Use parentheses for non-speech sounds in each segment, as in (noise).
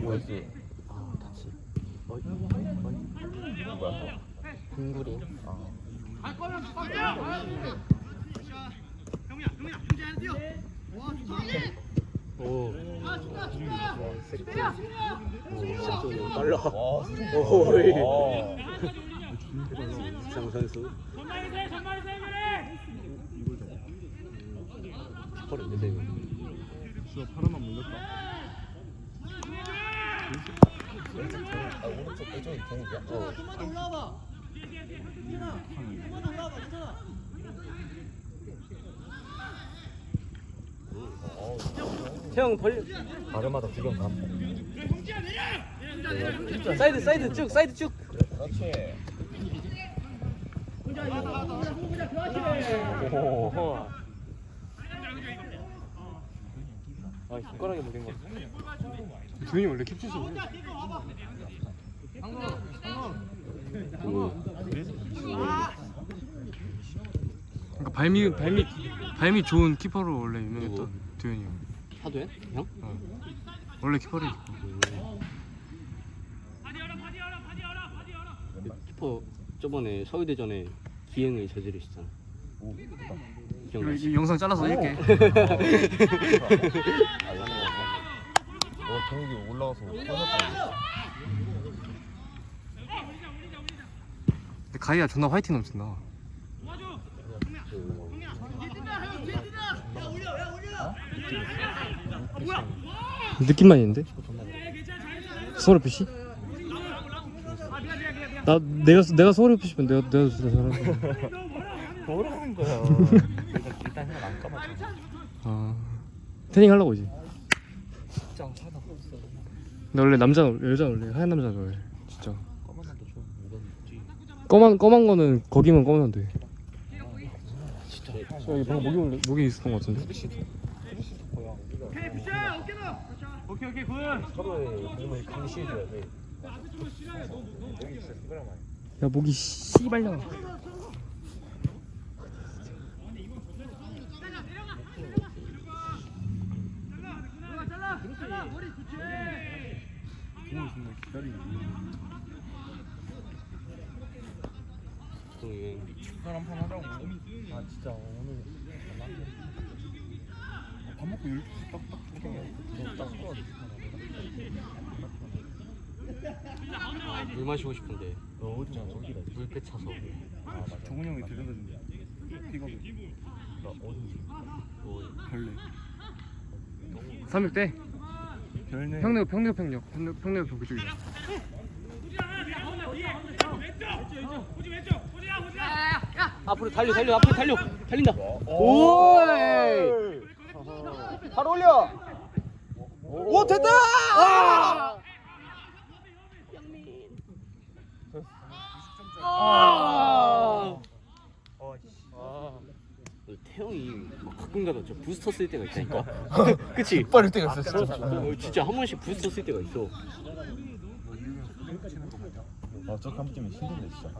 뭐였지? 아 다치. 어이 어이. 누구야? 흰구리. 아. 오. 쓰리트. 오, 빨라. 와, 오이. 와. 장 선수. 키퍼인데 이거. 수가 파라만 물렸다. 아, 오른쪽 왼쪽이 동욱이야? 어. 어, 태형 벌. 발음마다 두경 감. 사이드 사이드 쭉 사이드 쭉. 그렇지. 오. 어. 아 손가락에 물린 거. 도현이 원래 캡슐이 그러니까 발미 발미 발미 좋은 키퍼로 원래 유명했던? 도현이 형. 하도현? 형? 어. 원래 키퍼를 키퍼 저번에 서울대전에 기행을 됐다. 이거, 기억나시? 이 영상 잘라서 여기 와서. 어, 동욱이 올라가서 터졌다. 근데 가이아 존나 화이팅 넘친다. 느낌만 있는데? 서울 FC? 나 내가 내가 서울 FC면 내가 내가 진짜 잘하는 뭐라는 거야? 일단 생각 안 까맣잖아. 아 태닝 하려고 이제. 진짜 하나 없어. 나 원래 남자 여자 원래 하얀 남자 좋아해. 진짜. 까만 나도 좀 무겁지. 검은 검은 거는 거기만 검은데. 진짜. 여기 방금 목이 올래 목이 있었던 것 같은데. 뭐야? 오케이 오케이 굿. 몸을 감시해줘야 돼. 여기 진짜 스그라만. 야 목이 씨발 축구를 한판 하자고. 아 진짜 오늘. 밥 먹고 12시 딱딱 딱. 물 마시고 싶은데 너 어디냐 저기다. 물배 차서. 아. 정훈이 형이 데려다 준대. 픽업을. 나 어딘지. 오, 별래. 300대. 별내. 평내고 평내고 평력. 평내고 평내고 평 그쪽이다. 앞으로 달려 달려 앞으로 달려 달린다. 오. 바로 올려. 오 됐다. 아! 아! 태형이 가끔가다 저 부스터 쓸 때가 있다니까. (laughs) 그치? 빠를 때가 있어 진짜. 어, 진짜 한 번씩 부스터 쓸 때가 있어. 아, 저 감기 때문에 힘든데 진짜.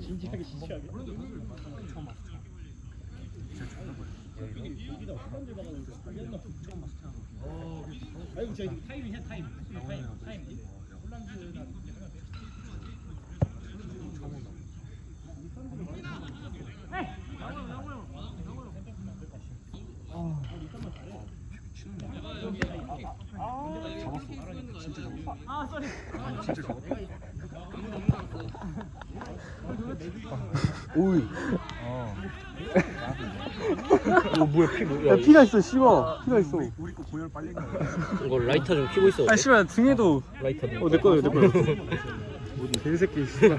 진지하게 진지하게. 오이. 어. 오 뭐야 피 뭐야? 피가 있어 씨발. 피가 있어. 이거 라이터 좀 켜고 있어. 아 씨발 등에도. 라이터. 좀. 어내 거야 내 거야. 개새끼 씨발.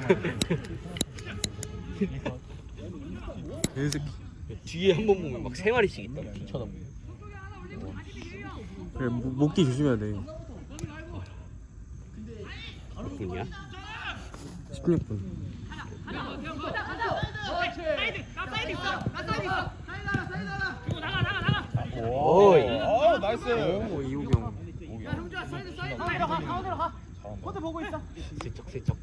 개새끼. 뒤에 한 번 보면 막 세 마리씩 있다. 쳐다보면. 그래 목- 목뒤 조심해야 돼. 분이야? 16분. 오이. 어, 나이스. 오 이호경. 슬쩍 슬쩍.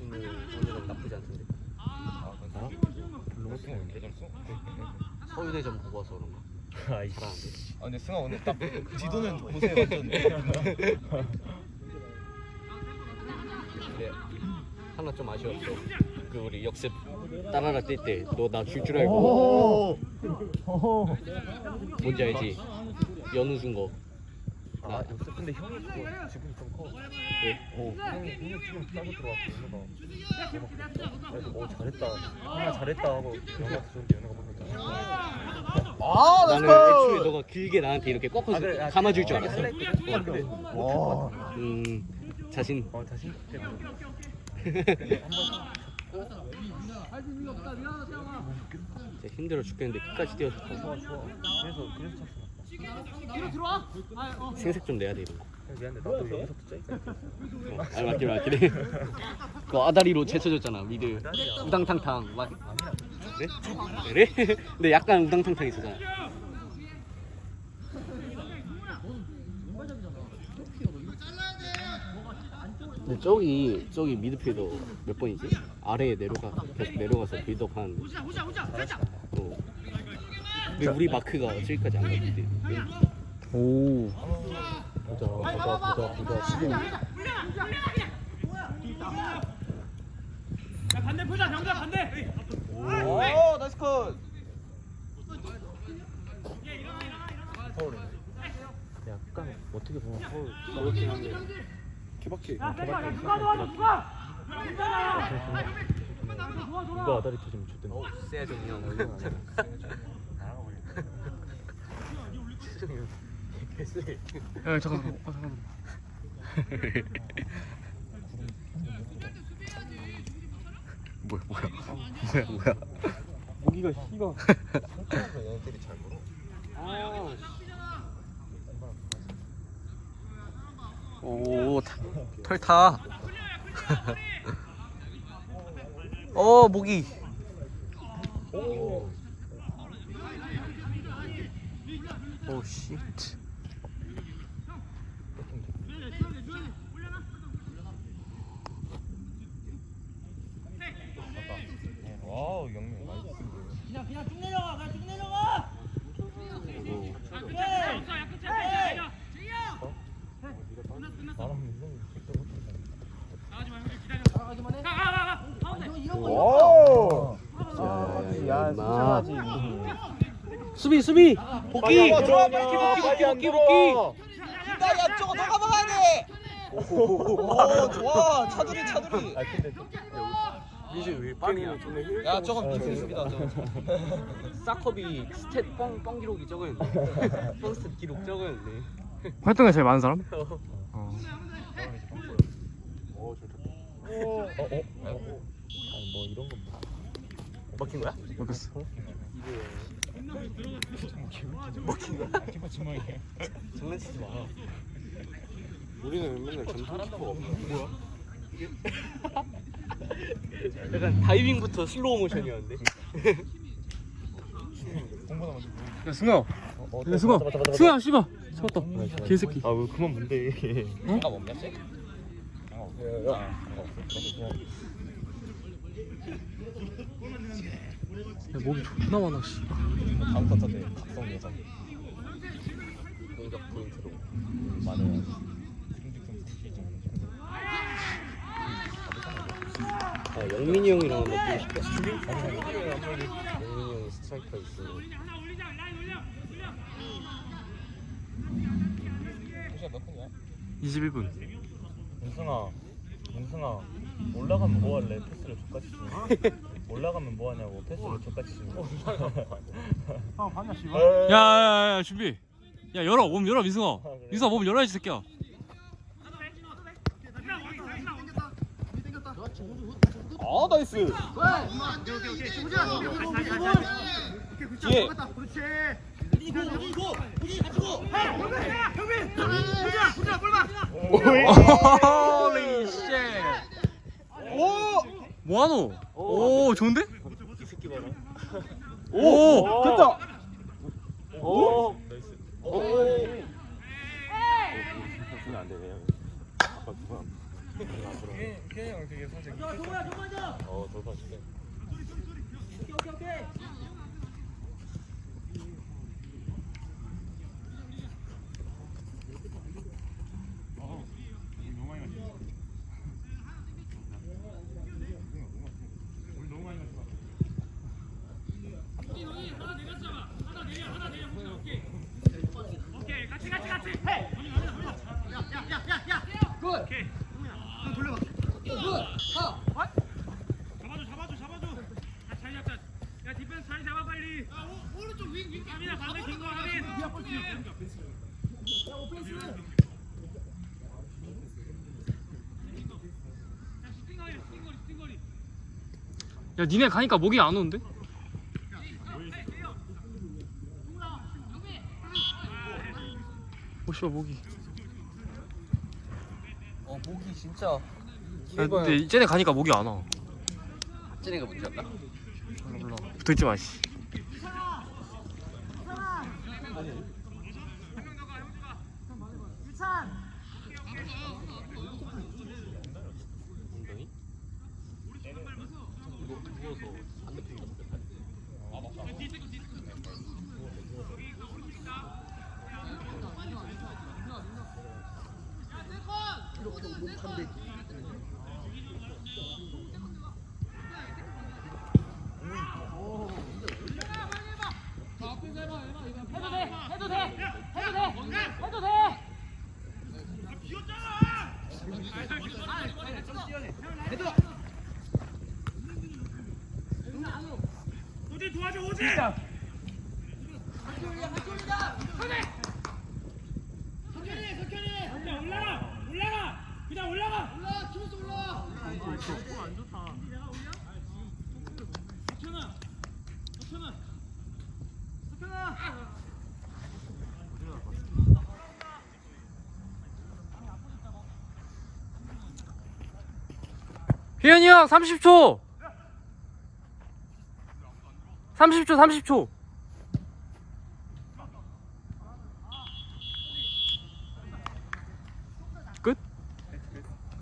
오늘 오늘은 나쁘지 않던데 아 괜찮아? 별로 못 쓰는 데 서울대전 보고 와서 그런가 아이씨 아 근데 승아 오늘 딱 지도는 보세요 완전 근데 하나 좀 아쉬웠어. 그 우리 역습 따라라 뛸 때 너 나 줄 줄 알고. 뭔지 알지? 연우 준 거 아 역습 근데 형이 그거 지금 좀커 왜? 어, 형이 형이 지금 싸고 들어왔고 연우가 어 잘했다 형아 잘했다 하고 연우한테 좋은데 연우가 보니까 아 나는 애초에 너가 길게 나한테 이렇게 꺾어서 아, 그래, 아, 감아줄 줄 알았어 근데 와 음 자신 어 자신 있게 진짜 힘들어 죽겠는데 끝까지 뛰어줬다 좋아 좋아 그래서 그래서 찼어 생색 좀 내야 돼 이런 거 미안해 나도 여기서 어, 아니 맞긴 맞긴 해. 그 아다리로 제쳐줬잖아 미드 우당탕탕 막 그래? 그래? 근데 약간 우당탕탕 있었잖아. 근데 저기 저기 미드필더 몇 번이지? 아래에 내려가 계속 내려가서 빌드업 하는데. 어. 근데 우리 마크가 저기까지 안 갔는데. 오 보자 보자 보자 보자 지금 오 나이스 컷 서울에 약간 어떻게 보면 서울 그렇긴 한데. 개박해 누가 아다리 터지면 좋던데 어, 세야죠 형. (laughs) 야 잠깐 잠깐 어, 잠깐 뭐야 뭐야? 뭐야 뭐야? 모기가 희가 얘네들이 잘 물어. 아, 오 털타. 어 모기. 오씨 와우 영민 나이스 나랑 민성이 절대 못한다 오 야, 야 수비 수비. 복귀. 들어와 복귀 복귀 안 복귀 복귀. 야 저거 더 가봐야 돼 오 좋아. 차두리 차두리. 아 근데 민수 왜 빵이야 야 저건 미스입니다 저거 (laughs) 사커비 스탯 뻥, 뻥 기록이 적어였네 (laughs) 뻥 스탯 기록 적어였네 활동에 제일 많은 사람? 어 어? 어? 어? 아니 뭐 이런 건 뭐. 먹힌 거야? 모르겠어. 장난치지 마. 우리는 맨날 전투키퍼가 뭐야? 약간 다이빙부터 슬로우 모션이었는데. 야 승아. 어, 어, 야 승아. 승아 씨발. 잡았다. 개새끼. 아왜 그만 뭔데 장갑 없냐 쟤? 야 목이 존나 많아 씨. 다음 때 각성 예정. 공격 포인트로 많은 아 영민이 형이랑 한번 뛰고 싶다. 영민이 형이 스트라이커 있으면 시간 몇 분이야? 21분. 민승아 민승아 올라가면 뭐 할래? 패스를 족같이 주는 거 올라가면 뭐 하냐고 패스를 족같이 주는 거 야야 야 준비 야 열어 몸 열어 민승아 민승아 몸 열어야지 새끼야 아 나이스 뒤에 홀리 뭐하노? 오, 좋은데? 이 새끼 봐라. 오, 오, 됐다. 오, 나이스. 오, 무슨 안 되네요. 아, 어, 돌파 오케이, 오케이, 오케이. 야 니네 가니까 목이 안 오는데? 오 씨발 목이 어 목이 진짜 야 근데 쟤네 가니까 목이 안 와. 쟤네가 문제였다 몰라 붙어있지 마 씨. 엉덩 이거 누워서 반대편 같은데 오진 도와줘 오진 석현이 석현이 올라가! 올라가! 그냥 올라가! 올라가 키면서 올라가 안 좋다 석현아! 석현아! 석현아! 휘현이 형 30초 30초 30초